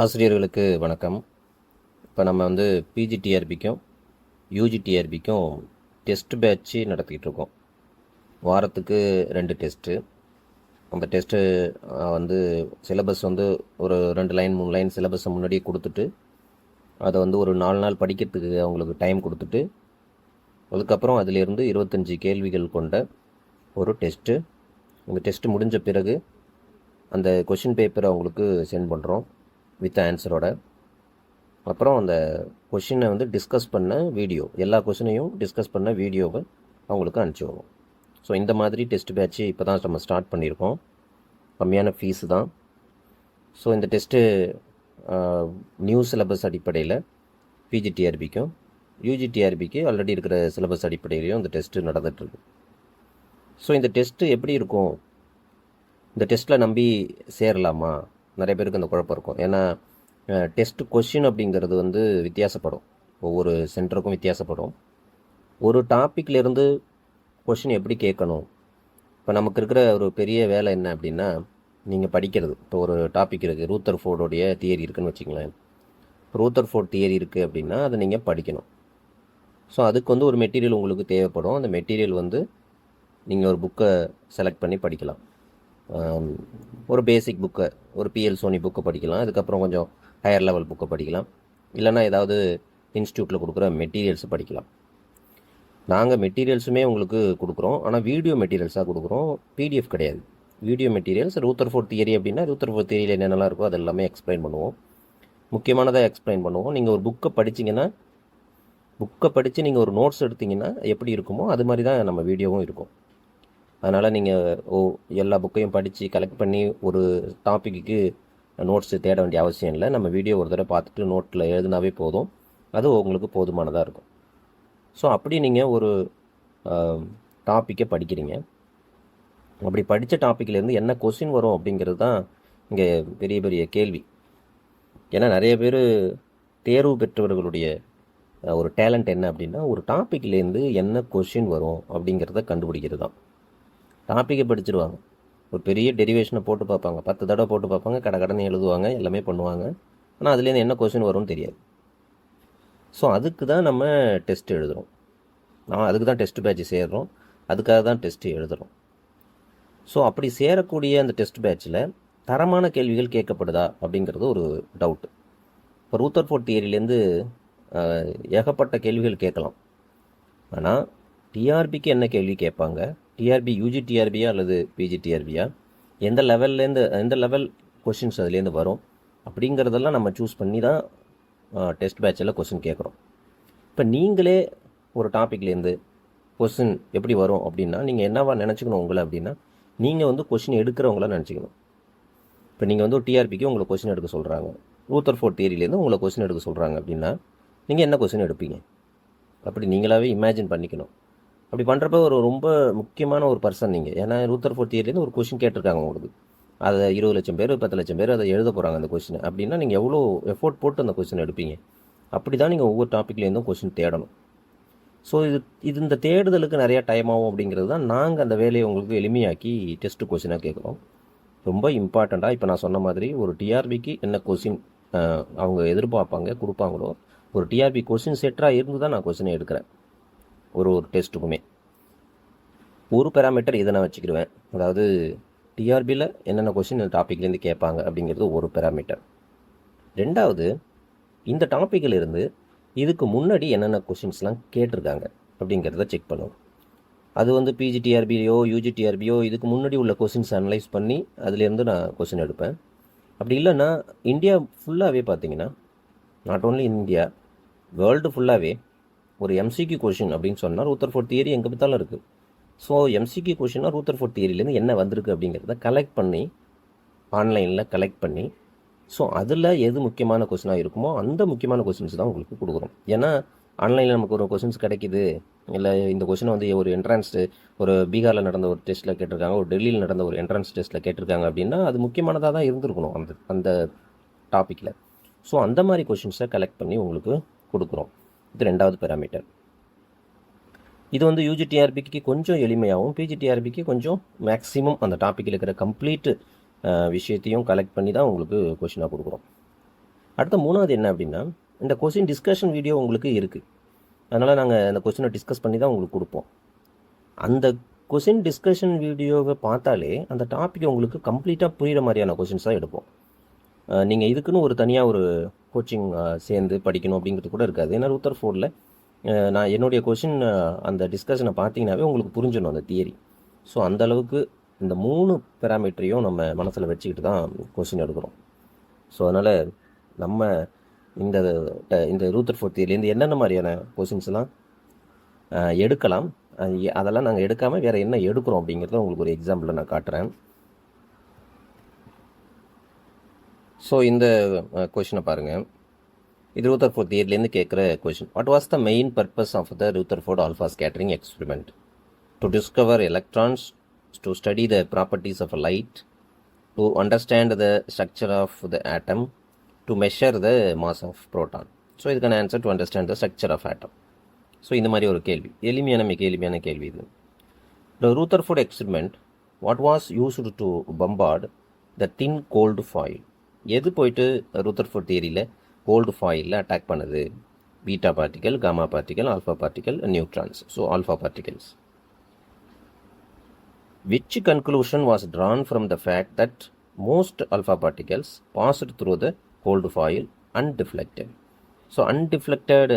ஆசிரியர்களுக்கு வணக்கம். இப்போ நம்ம வந்து பிஜிடிஆர்பிக்கும் யூஜிடிஆர்பிக்கும் டெஸ்ட் பேட்ச்சு நடத்திக்கிட்டு இருக்கோம். வாரத்துக்கு ரெண்டு டெஸ்ட்டு அந்த டெஸ்ட்டு வந்து சிலபஸ் வந்து ஒரு ரெண்டு லைன் மூணு லைன் சிலபஸை முன்னாடியே கொடுத்துட்டு அதை வந்து ஒரு நாலு நாள் படிக்கிறதுக்கு அவங்களுக்கு டைம் கொடுத்துட்டு அதுக்கப்புறம் அதிலிருந்து இருபத்தஞ்சி கேள்விகள் கொண்ட ஒரு டெஸ்ட்டு அந்த டெஸ்ட்டு முடிஞ்ச பிறகு அந்த கொஷின் பேப்பரை அவங்களுக்கு சென்ட் பண்ணுறோம் வித் ஆன்சரோட அப்புறம் அந்த கொஷினை வந்து டிஸ்கஸ் பண்ண வீடியோ எல்லா கொஷினையும் டிஸ்கஸ் பண்ண வீடியோவை அவங்களுக்கு அனுப்பிச்சி விடுவோம். ஸோ இந்த மாதிரி டெஸ்ட் பேட்ச்சு இப்போ தான் நம்ம ஸ்டார்ட் பண்ணியிருக்கோம். கம்மியான ஃபீஸு தான். ஸோ இந்த டெஸ்ட்டு நியூ சிலபஸ் அடிப்படையில் பிஜிடிஆர்பிக்கும் யூஜிடிஆர்பிக்கு ஆல்ரெடி இருக்கிற சிலபஸ் அடிப்படையிலையும் இந்த டெஸ்ட்டு நடந்துகிட்ருக்கு ஸோ இந்த டெஸ்ட்டு எப்படி இருக்கும்? இந்த டெஸ்ட்டில் நம்பி சேரலாமா? நிறைய பேருக்கு அந்த குழப்பம் இருக்கும். ஏன்னா டெஸ்ட் கொஷின் அப்படிங்கிறது வந்து வித்தியாசப்படும். ஒவ்வொரு சென்டருக்கும் வித்தியாசப்படும். ஒரு டாப்பிக்லேருந்து கொஷின் எப்படி கேட்கணும்? இப்போ நமக்கு இருக்கிற ஒரு பெரிய வேலை என்ன அப்படின்னா நீங்கள் படிக்கிறது. இப்போ ஒரு டாபிக் இருக்குது ரூத்தர் ஃபோர்டோடைய தியரி இருக்குன்னு வச்சுங்களேன் ரூத்தர் ஃபோர்ட் தியரி இருக்குது அப்படின்னா அதை நீங்கள் படிக்கணும். ஸோ அதுக்கு வந்து ஒரு மெட்டீரியல் உங்களுக்கு தேவைப்படும். அந்த மெட்டீரியல் வந்து நீங்கள் ஒரு புக்கை செலக்ட் பண்ணி படிக்கலாம். ஒரு பேசிக் புக்கை ஒரு பிஎல் சோனி புக்கை படிக்கலாம். அதுக்கப்புறம் கொஞ்சம் ஹையர் லெவல் புக்கை படிக்கலாம். இல்லைன்னா ஏதாவது இன்ஸ்டியூட்டில் கொடுக்குற மெட்டீரியல்ஸ் படிக்கலாம். நாங்கள் மெட்டீரியல்ஸுமே உங்களுக்கு கொடுக்குறோம். ஆனால் வீடியோ மெட்டீரியல்ஸாக கொடுக்குறோம். பிடிஎஃப் கிடையாது. Video materials Rutherford theory அப்படின்னா ரூத்தர் ஃபோர் தியரியில் என்னென்னலாம் இருக்கோ அது எல்லாமே எக்ஸ்பிளைன் பண்ணுவோம். முக்கியமானதாக எக்ஸ்பிளைன் பண்ணுவோம். நீங்கள் ஒரு புக்கை படிச்சீங்கன்னா புக்கை படித்து நீங்கள் ஒரு நோட்ஸ் எடுத்தீங்கன்னா எப்படி இருக்குமோ அது மாதிரி தான் நம்ம வீடியோவும் இருக்கும். அதனால் நீங்கள் ஓ எல்லா புக்கையும் படித்து கலெக்ட் பண்ணி ஒரு டாப்பிக்கு நோட்ஸ் தேட வேண்டிய அவசியம் இல்லை. நம்ம வீடியோ ஒரு தடவை பார்த்துட்டு நோட்டில் எழுதினாவே போதும். அது உங்களுக்கு போதுமானதாக இருக்கும். ஸோ அப்படி நீங்கள் ஒரு டாப்பிக்கை படிக்கிறீங்க. அப்படி படித்த டாப்பிக்லேருந்து என்ன கொஸ்டின் வரும் அப்படிங்கிறது தான் இங்கே பெரிய பெரிய கேள்வி. ஏன்னா நிறைய பேர் தேர்வு பெற்றவர்களுடைய ஒரு டேலண்ட் என்ன அப்படின்னா ஒரு டாப்பிக்லேருந்து என்ன கொஷின் வரும் அப்படிங்கிறத கண்டுபிடிக்கிறது தான். டாப்பிக்கை படிச்சிருவாங்க. ஒரு பெரிய டெரிவேஷனை போட்டு பார்ப்பாங்க. பத்து தடவை போட்டு பார்ப்பாங்க. கடை கடனை எழுதுவாங்க. எல்லாமே பண்ணுவாங்க. ஆனால் அதுலேருந்து என்ன கொஷின் வரும்னு தெரியாது. ஸோ அதுக்கு தான் நம்ம டெஸ்ட் எழுதுகிறோம் நான் அதுக்கு தான் டெஸ்ட் பேட்ச் சேர்கிறோம் அதுக்காக தான் டெஸ்ட்டு எழுதுகிறோம் ஸோ அப்படி சேரக்கூடிய அந்த டெஸ்ட் பேட்சில் தரமான கேள்விகள் கேட்கப்படுதா அப்படிங்கிறது ஒரு டவுட்டு இப்போ ரூத்தர் ஃபோர்ட் தியரிலேருந்து ஏகப்பட்ட கேள்விகள் கேட்கலாம். ஆனால் டிஆர்பிக்கு என்ன கேள்வி கேட்பாங்க? டிஆர்பி யூஜி டிஆர்பியா அல்லது பிஜி டிஆர்பியா எந்த லெவல்லேருந்து எந்த லெவல் கொஷின்ஸ் அதுலேருந்து வரும்? அப்படிங்கிறதெல்லாம் நம்ம சூஸ் பண்ணி தான் டெஸ்ட் பேட்சில் கொஷின் கேட்குறோம். இப்போ நீங்களே ஒரு டாப்பிக்லேருந்து கொஷின் எப்படி வரும் அப்படின்னா நீங்கள் என்னவா நினச்சிக்கணும் உங்களை அப்படின்னா நீங்கள் வந்து கொஷின் எடுக்கிறவங்களா நினச்சிக்கணும். இப்போ நீங்கள் வந்து ஒரு டிஆர்பிக்கு உங்களை கொஷின் எடுக்க சொல்கிறாங்க ரூத்தர் ஃபோர் தியரிலேருந்து உங்களை கொஷின் எடுக்க சொல்கிறாங்க அப்படின்னா நீங்கள் என்ன கொஷின் எடுப்பீங்க? அப்படி நீங்களாவே இமேஜின் பண்ணிக்கணும். அப்படி பண்ணுறப்ப ஒரு ரொம்ப முக்கியமான ஒரு பர்சன் நீங்கள் ஏன்னா ரூத்தர் ஃபோர் தியர்லேருந்து ஒரு கொஷின் கேட்டிருக்காங்க உங்களுக்கு. அதை இருபது லட்சம் பேர் பத்து லட்சம் பேர் அதை எழுத போகிறாங்க அந்த கொஷினை அப்படின்னா நீங்கள் எவ்வளோ எஃபோர்ட் போட்டு அந்த கொஷின் எடுப்பீங்க? அப்படி தான் நீங்கள் ஒவ்வொரு டாப்பிக்லேருந்தும் கொஷின் தேடணும். ஸோ இது இது இந்த தேடுதலுக்கு நிறையா டைம் ஆகும் அப்படிங்கிறது தான் நாங்கள் அந்த வேலையை உங்களுக்கு எளிமையாக்கி டெஸ்ட்டு கொஷினாக கேட்குறோம். ரொம்ப இம்பார்ட்டண்ட்டாக இப்போ நான் சொன்ன மாதிரி ஒரு டிஆர்பிக்கு என்ன கொஷின் அவங்க எதிர்பார்ப்பாங்க கொடுப்பாங்களோ ஒரு டிஆர்பி கொஷின் செட்டராக இருந்து தான் நான் கொஷினை எடுக்கிறேன். ஒரு ஒரு டெஸ்ட்டுக்குமே. ஒரு பேராமீட்டர் இதை நான் வச்சுக்கிடுவேன் அதாவது டிஆர்பியில் என்னென்ன கொஷின் இந்த டாப்பிக்லேருந்து கேட்பாங்க அப்படிங்கிறது ஒரு பேராமீட்டர் ரெண்டாவது இந்த டாப்பிக்கில் இருந்து இதுக்கு முன்னாடி என்னென்ன கொஷின்ஸ்லாம் கேட்டிருக்காங்க அப்படிங்கிறத செக் பண்ணுவோம். அது வந்து பிஜிடிஆர்பியோ யூஜிடிஆர்பியோ இதுக்கு முன்னாடி உள்ள கொஷின்ஸ் அனலைஸ் பண்ணி அதுலேருந்து நான் கொஷின் எடுப்பேன். அப்படி இல்லைன்னா இந்தியா ஃபுல்லாகவே பார்த்தீங்கன்னா நாட் ஓன்லி இந்தியா வேர்ல்டு ஃபுல்லாகவே ஒரு எம்சிக்கு கொஷின் அப்படின்னு சொன்னால் ரூத்தர் ஃபோர்ட் தியரி எங்கே பார்த்தாலும் இருக்குது ஸோ எம்சிக்கு கொஷினாக ரூத்தர் ஃபோர்ட் தியரிலேருந்து என்ன வந்திருக்கு அப்படிங்கிறத கலெக்ட் பண்ணி ஆன்லைனில் கலெக்ட் பண்ணி ஸோ அதில் எது முக்கியமான கொஷினாக இருக்குமோ அந்த முக்கியமான கொஷின்ஸ் தான் உங்களுக்கு கொடுக்குறோம். ஏன்னா ஆன்லைனில் நமக்கு ஒரு கொஷின்ஸ் கிடைக்கிது. இல்லை இந்த கொஷினை வந்து ஒரு என்ட்ரன்ஸ் ஒரு பீகாரில் நடந்த ஒரு டெஸ்ட்டில் கேட்டிருக்காங்க ஒரு டெல்லியில் நடந்த ஒரு என்ட்ரன்ஸ் டெஸ்ட்டில் கேட்டிருக்காங்க அப்படின்னா அது முக்கியமானதாக தான் இருந்திருக்கணும் அந்த அந்த டாப்பிக்கில் ஸோ அந்த மாதிரி கொஷின்ஸை கலெக்ட் பண்ணி உங்களுக்கு கொடுக்குறோம். இது ரெண்டாவது பேராமீட்டர் இது வந்து யூஜிடிஆர்பிக்கு கொஞ்சம் எளிமையாகவும் பிஜிடிஆர்பிக்கு கொஞ்சம் மேக்ஸிமம் அந்த டாப்பிக்கில் இருக்கிற கம்ப்ளீட்டு விஷயத்தையும் கலெக்ட் பண்ணி தான் உங்களுக்கு கொஷினாக கொடுக்குறோம். அடுத்த மூணாவது என்ன அப்படின்னா இந்த கொஸ்டின் டிஸ்கஷன் வீடியோ உங்களுக்கு இருக்குது அதனால் நாங்கள் அந்த கொஸ்டினை டிஸ்கஸ் பண்ணி தான் உங்களுக்கு கொடுப்போம். அந்த கொஸ்டின் டிஸ்கஷன் வீடியோவை பார்த்தாலே அந்த டாப்பிக் உங்களுக்கு கம்ப்ளீட்டாக புரிகிற மாதிரியான கொஷின்ஸாக தான் எடுப்போம். நீங்கள் இதுக்குன்னு ஒரு தனியாக ஒரு கோச்சிங் சேர்ந்து படிக்கணும் அப்படிங்கிறது கூட இருக்காது. ஏன்னா ரூத்தர் ஃபோர்டில் நான் என்னுடைய கொஷின் அந்த டிஸ்கஷனை பார்த்தீங்கன்னாவே உங்களுக்கு புரிஞ்சிடணும் அந்த தியரி ஸோ அந்தளவுக்கு இந்த மூணு பேராமீட்டரையும் நம்ம மனசில் வச்சுக்கிட்டு தான் கொஷின் எடுக்கிறோம். ஸோ அதனால் நம்ம இந்த இந்த ரூத்தர் ஃபோர் தியரிலேருந்து என்னென்ன மாதிரியான கொஷின்ஸ்லாம் எடுக்கலாம்? அதெல்லாம் நாங்கள் எடுக்காமல் வேறு என்ன எடுக்கிறோம் அப்படிங்கிறத உங்களுக்கு ஒரு எக்ஸாம்பிளில் நான் காட்டுறேன். ஸோ இந்த கொஷினை பாருங்கள் இது ரூத்தர்ஃபோர்ட் இயர்லேருந்து கேட்குற question what was the main purpose of the Rutherford alpha scattering experiment to discover electrons to study the properties of light to understand the structure of the atom to measure the mass of proton so இதுக்கான answer to understand the structure of atom so இந்த மாதிரி ஒரு கேள்வி. எளிமையான மிக எளிமையான கேள்வி இது. The Rutherford experiment what was used to bombard the thin gold foil எது போயிட்டு ருத்தர்ஃபோர்ட் தியரியில் கோல்டு ஃபாயிலில் அட்டாக் பண்ணுது? Beta particle gamma particle alpha particle neutrons so alpha particles which conclusion was drawn from the fact that most alpha particles passed through the gold foil undeflected so undeflected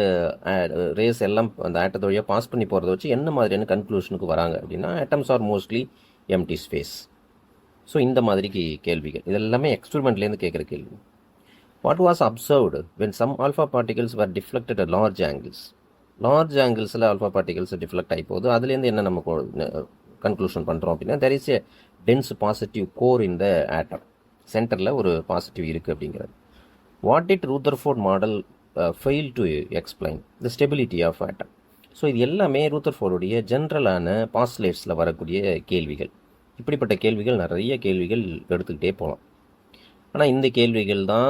rays எல்லாம் அந்த ஆட்டத்தை வழியாக pass பண்ணி போகிறத வச்சு என்ன மாதிரியான கன்க்ளூஷனுக்கு வராங்க அப்படின்னா atoms are mostly empty space so இந்த மாதிரிக்கு கேள்விகள். இது எல்லாமே எக்ஸ்பெரிமெண்ட்லேருந்து கேட்குற கேள்வி. What was observed when some alpha particles were deflected at large angles large ஆங்கிள்ஸில் alpha particles deflect ஆகி போகுது அதுலேருந்து என்ன நம்ம கன்க்ளூஷன் பண்ணுறோம் அப்படின்னா there is a dense positive core in the atom சென்டரில் ஒரு பாசிட்டிவ் இருக்குது அப்படிங்கிறது. What it Rutherford model fail to explain the stability of atom so இது எல்லாமே ரூத்தர்ஃபோர்டுடைய ஜென்ரலான பாஸ்லேட்ஸில் வரக்கூடிய கேள்விகள். இப்படிப்பட்ட கேள்விகள் நிறைய கேள்விகள் எடுத்துக்கிட்டே போகலாம். ஆனால் இந்த கேள்விகள் தான்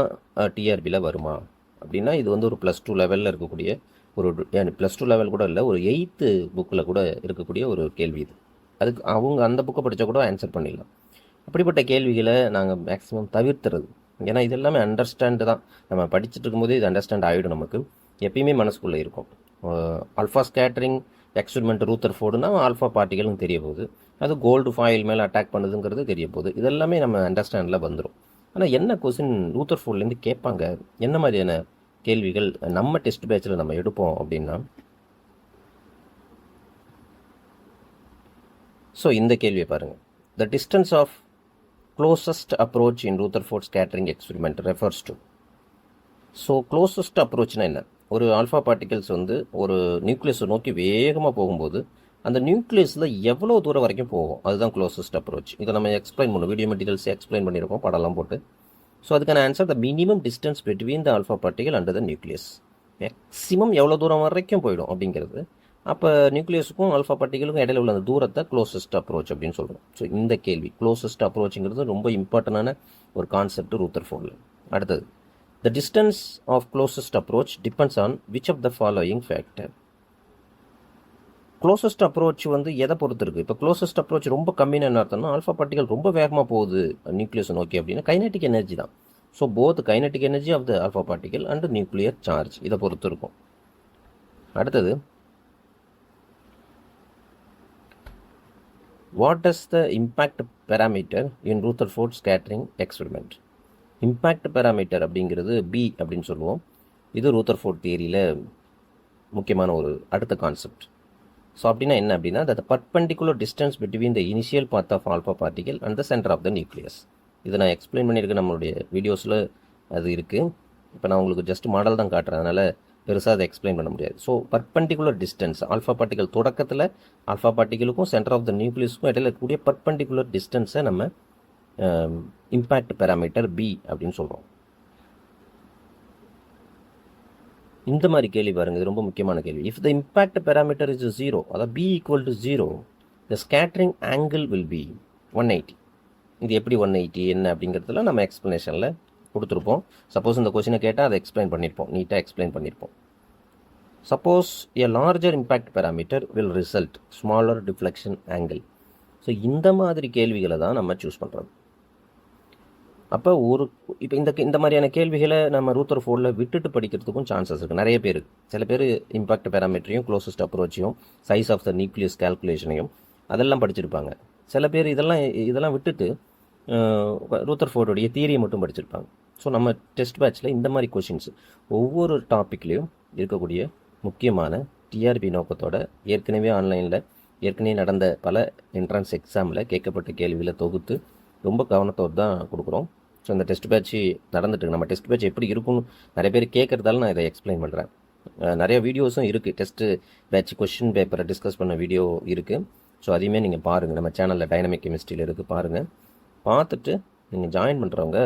டிஆர்பியில் வருமா? அப்படின்னா இது வந்து ஒரு ப்ளஸ் டூ லெவலில் இருக்கக்கூடிய ஒரு ப்ளஸ் டூ லெவல் கூட இல்லை ஒரு எயித்து புக்கில் கூட இருக்கக்கூடிய ஒரு கேள்வி இது. அதுக்கு அவங்க அந்த புக்கை படித்தா கூட ஆன்சர் பண்ணிடலாம். அப்படிப்பட்ட கேள்விகளை நாங்கள் மேக்ஸிமம் தவிர்த்துறது. ஏன்னா இது எல்லாமே அண்டர்ஸ்டாண்டு தான். நம்ம படிச்சுட்டு இருக்கும்போது இது அண்டர்ஸ்டாண்ட் ஆகிடும் நமக்கு. எப்பயுமே மனசுக்குள்ளே இருக்கும். அல்ஃபா ஸ்கேட்டரிங் எக்ஸ்பெரிமெண்ட் ரூத்தர் ஃபோர்டுனா ஆல்ஃபா பார்ட்டிகள்னு தெரிய போகுது. அது கோல்டு ஃபாயில் மேலே அட்டாக் பண்ணுதுங்கிறது தெரிய போகுது இதெல்லாமே நம்ம அண்டர்ஸ்டாண்டில் வந்துடும் ஆனால் என்ன கொஸ்டின் ரூத்தர் ஃபோர்ட்லேருந்து கேட்பாங்க? என்ன மாதிரியான கேள்விகள் நம்ம டெஸ்ட் பேட்சில் நம்ம எடுப்போம் அப்படின்னா? ஸோ இந்த கேள்வியை பாருங்கள் the distance of closest approach in Rutherford scattering experiment refers to so closest அப்ரோச்னா என்ன? ஒரு ஆல்ஃபா பார்ட்டிகல்ஸ் வந்து ஒரு நியூக்ளியஸை நோக்கி வேகமாக போகும்போது அந்த நியூக்ளியஸில் எவ்வளோ தூரம் வரைக்கும் போகும்? அதுதான் க்ளோசஸ்ட் அப்ரோச் இதை நம்ம எக்ஸ்பிளைன் பண்ணுவோம். வீடியோ மெட்டீரியல்ஸ் எக்ஸ்பிளைன் பண்ணியிருக்கோம் படம்லாம் போட்டு. ஸோ அதுக்கான answer the minimum distance between the alpha particle and the nucleus maximum எவ்வளோ தூரம் வரைக்கும் போயிடும் அப்படிங்கிறது. அப்போ நியூக்ளியஸுக்கும் ஆல்ஃபா பார்ட்டிகளுக்கும் இடையில உள்ள அந்த தூரத்தை க்ளோசஸ்ட் அப்ரோச் அப்படின்னு சொல்கிறோம் ஸோ இந்த கேள்வி க்ளோசஸ்ட் அப்ரோச்சுங்கிறது ரொம்ப இம்பார்ட்டண்டான ஒரு கான்செப்ட் ரூத்தர் ஃபோனில் அடுத்தது the distance of closest approach depends on which of the following factor closest approach வந்து எதை பொறுத்து இருக்குது இப்போ க்ளோசஸ்ட் அப்ரோச் ரொம்ப கம்மின்னு என்ன அர்த்தம்னா ஆல்ஃபா பார்ட்டிகள் ரொம்ப வேகமாக போகுது நியூக்ளியஸ் நோக்கி அப்படின்னா கைனட்டிக் எனர்ஜி தான். So both kinetic energy of the alpha particle and nuclear charge இதை பொறுத்து இருக்கும் அடுத்தது what does the impact parameter in Rutherford scattering experiment impact parameter அப்படிங்கிறது பி அப்படின்னு சொல்லுவோம். இது ரூத்தர்ஃபோர்ட் தியரியில் முக்கியமான ஒரு அடுத்த கான்செப்ட் ஸோ அப்படின்னா என்ன அப்படின்னா the perpendicular distance between the initial path of alpha particle and the centre of the nucleus இதை நான் எக்ஸ்பிளைன் பண்ணியிருக்கேன் நம்மளுடைய வீடியோஸில் அது இருக்குது இப்போ நான் உங்களுக்கு ஜஸ்ட் மாடல் தான் காட்டுறேன். அதனால் பெருசாக அதை எக்ஸ்பிளைன் பண்ண முடியாது. So perpendicular distance alpha particle தொடக்கத்தில் ஆல்ஃபா பார்ட்டிகளுக்கும் சென்டர் ஆஃப் த நியூக்ளியஸுக்கும் இடையில இருக்கக்கூடிய பர்பண்டிகுலர் டிஸ்டன்ஸை நம்ம இம்பேக்ட் பேராமீட்டர் பி அப்படின்னு சொல்கிறோம் இந்த மாதிரி கேள்வி பாருங்கள் இது ரொம்ப முக்கியமான கேள்வி. If the impact parameter is zero அதாவது b equal to zero the scattering angle will be one eighty இது எப்படி ஒன் எயிட்டி என்ன அப்படிங்கிறதுல நம்ம எக்ஸ்ப்ளனேஷனில் கொடுத்துருப்போம். சப்போஸ் இந்த கொஷினை கேட்டால் அதை எக்ஸ்பிளைன் பண்ணியிருப்போம் நீட்டாக எக்ஸ்பிளைன் பண்ணியிருப்போம் suppose a larger impact parameter will result smaller deflection angle so இந்த மாதிரி கேள்விகளை தான் நம்ம சூஸ் பண்ணுறோம் அப்போ ஒரு இப்போ இந்த இந்த மாதிரியான கேள்விகளை நம்ம ரூத்தர் ஃபோர்டில் விட்டுட்டு படிக்கிறதுக்கும் சான்சஸ் இருக்குது நிறைய பேர். சில பேர் இம்பாக்ட் பேராமீட்டரையும் க்ளோசஸ்ட் அப்ரோச்சையும் சைஸ் ஆஃப் த நியூக்ளியஸ் கால்குலேஷனையும் அதெல்லாம் படிச்சிருப்பாங்க. சில பேர் இதெல்லாம் இதெல்லாம் விட்டுட்டு ரூத்தர் ஃபோர்டோடைய தியரியை மட்டும் படிச்சிருப்பாங்க. ஸோ நம்ம டெஸ்ட் பேட்ச்சில் இந்த மாதிரி கொஷின்ஸ் ஒவ்வொரு டாப்பிக்லேயும் இருக்கக்கூடிய முக்கியமான டிஆர்பி நோக்கத்தோட ஏற்கனவே ஆன்லைனில் ஏற்கனவே நடந்த பல என்ட்ரன்ஸ் எக்ஸாமில் கேட்கப்பட்ட கேள்விகளை தொகுத்து ரொம்ப கவனத்தோடு தான் கொடுக்குறோம். ஸோ இந்த டெஸ்ட் பேட்ச் நடந்துட்டு நம்ம டெஸ்ட் பேட்ச் எப்படி இருக்கும்னு நிறைய பேர் கேட்குறதால நான் இதை எக்ஸ்பிளைன் பண்ணுறேன் நிறைய வீடியோஸும் இருக்குது டெஸ்ட்டு பேட்ச் கொஷின் பேப்பரை டிஸ்கஸ் பண்ண வீடியோ இருக்குது ஸோ அதையுமே நீங்கள் பாருங்கள் நம்ம சேனலில் டைனமிக் கெமிஸ்ட்ரியில் இருக்குது பாருங்கள் பார்த்துட்டு நீங்கள் ஜாயின் பண்ணுறவங்க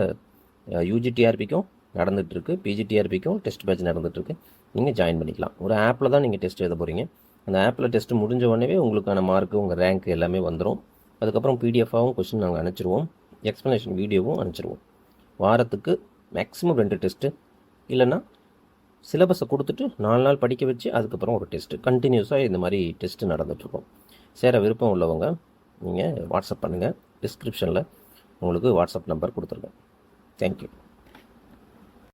யூஜிடிஆர்பிக்கும் நடந்துகிட்ருக்கு பிஜிடிஆர்பிக்கும் டெஸ்ட் பேட்ச் நடந்துகிட்ருக்கு நீங்கள் ஜாயின் பண்ணிக்கலாம். ஒரு ஆப்பில் தான் நீங்கள் டெஸ்ட் எழுத போகிறீங்க அந்த ஆப்பில் டெஸ்ட் முடிஞ்ச உடனே உங்களுக்கான மார்க்கு உங்கள் ரேங்க் எல்லாமே வந்துடும் அதுக்கப்புறம் பிடிஎஃபாகவும் கொஷின் நாங்கள் அனுப்பிச்சிருவோம். எக்ஸ்ப்ளனேஷன் வீடியோவும் அனுப்பிச்சிருவோம். வாரத்துக்கு மேக்ஸிமம் ரெண்டு டெஸ்ட்டு இல்லைன்னா சிலபஸை கொடுத்துட்டு நாலு நாள் படிக்க வச்சு அதுக்கப்புறம் ஒரு டெஸ்ட்டு கண்டினியூஸாக இந்த மாதிரி டெஸ்ட்டு நடந்துகிட்ருக்கோம் சேர விருப்பம் உள்ளவங்க நீங்கள் வாட்ஸ்அப் பண்ணுங்கள் டிஸ்கிரிப்ஷனில் உங்களுக்கு வாட்ஸ்அப் நம்பர் கொடுத்துருக்கேன். தேங்க்யூ